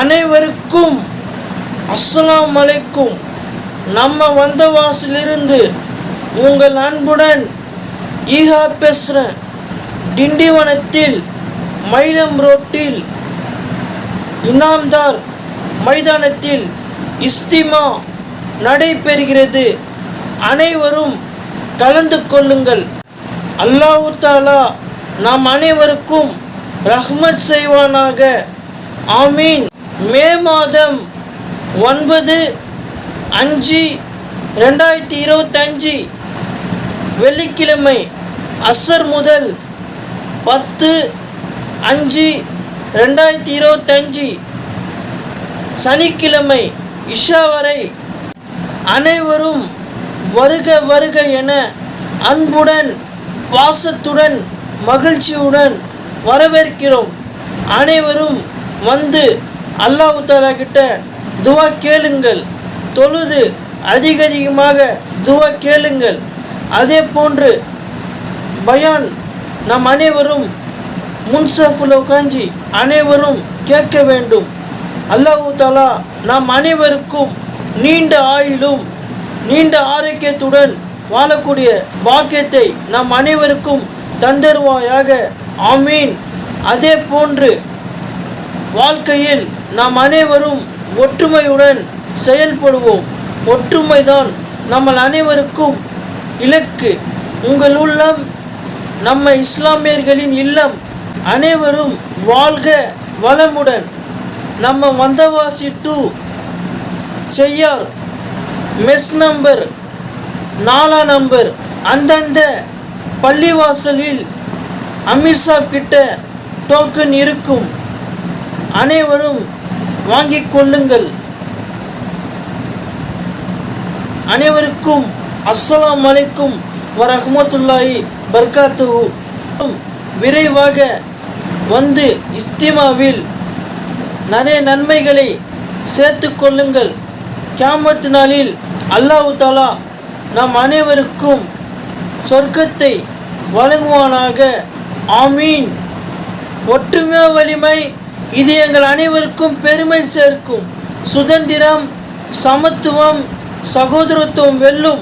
அனைவருக்கும் அஸ்லாம் அலைக்கும். நம்ம வந்த வாசிலிருந்து உங்கள் அன்புடன் ஈகா பேசுகிறேன் திண்டிவனத்தில் மயிலம் ரோட்டில் இனாம்தார் மைதானத்தில் இஸ்திமா நடைபெறுகிறது. அனைவரும் கலந்து கொள்ளுங்கள். அல்லாஹு தாலா நாம் அனைவருக்கும் ரஹ்மத் செய்வானாக. ஆமீன். மே மாதம் ஒன்பது அஞ்சு ரெண்டாயிரத்தி இருபத்தஞ்சு வெள்ளிக்கிழமை அசர் முதல் பத்து அஞ்சு ரெண்டாயிரத்தி இருபத்தஞ்சு சனிக்கிழமை இஷா வரை அனைவரும் வருக வருக என அன்புடன் பாசத்துடன் மகிழ்ச்சியுடன் வரவேற்கிறோம். அனைவரும் வந்து அல்லாஹு தாலா கிட்ட துவா கேளுங்கள். தொழுது அதிக அதிகமாக துவா கேளுங்கள். அதே போன்று பயான் நம் அனைவரும் முன்சஃபில் உட்காஞ்சி அனைவரும் கேட்க வேண்டும். அல்லாஹு தாலா நாம் அனைவருக்கும் நீண்ட ஆயிலும் நீண்ட ஆரோக்கியத்துடன் வாழக்கூடிய பாக்கியத்தை நாம் அனைவருக்கும் தந்தருவாயாக. ஆமீன். அதே போன்று வாழ்க்கையில் நாம் அனைவரும் ஒற்றுமையுடன் செயல்படுவோம். ஒற்றுமைதான் நம்ம அனைவருக்கும் இலக்கு. உங்கள் உள்ளம் நம்ம இஸ்லாமியர்களின் இல்லம் அனைவரும் வாழ்க வளமுடன். நம்ம Vandavasi to Cheyyar mess number நாலா நம்பர் அந்தந்த பள்ளிவாசலில் அமித்ஷா கிட்ட டோக்கன் இருக்கும். அனைவரும் வாங்கிக் கொள்ளுங்கள். அனைவருக்கும் அஸ்ஸலாம் அலைக்கும் வரஹமத்துல்லாஹி பர்காத்து விரைவாக வந்து இஸ்திமாவில் நிறைய நன்மைகளை சேர்த்து கொள்ளுங்கள். கேமத்து நாளில் அல்லாஹு தாலா நம் அனைவருக்கும் சொர்க்கத்தை வழங்குவானாக. ஆமீன். ஒற்றுமை வலிமை இது எங்கள் அனைவருக்கும் பெருமை சேர்க்கும். சுதந்திரம் சமத்துவம் சகோதரத்துவம் வெல்லும்.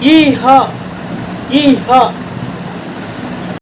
ஈஹா ஈஹா.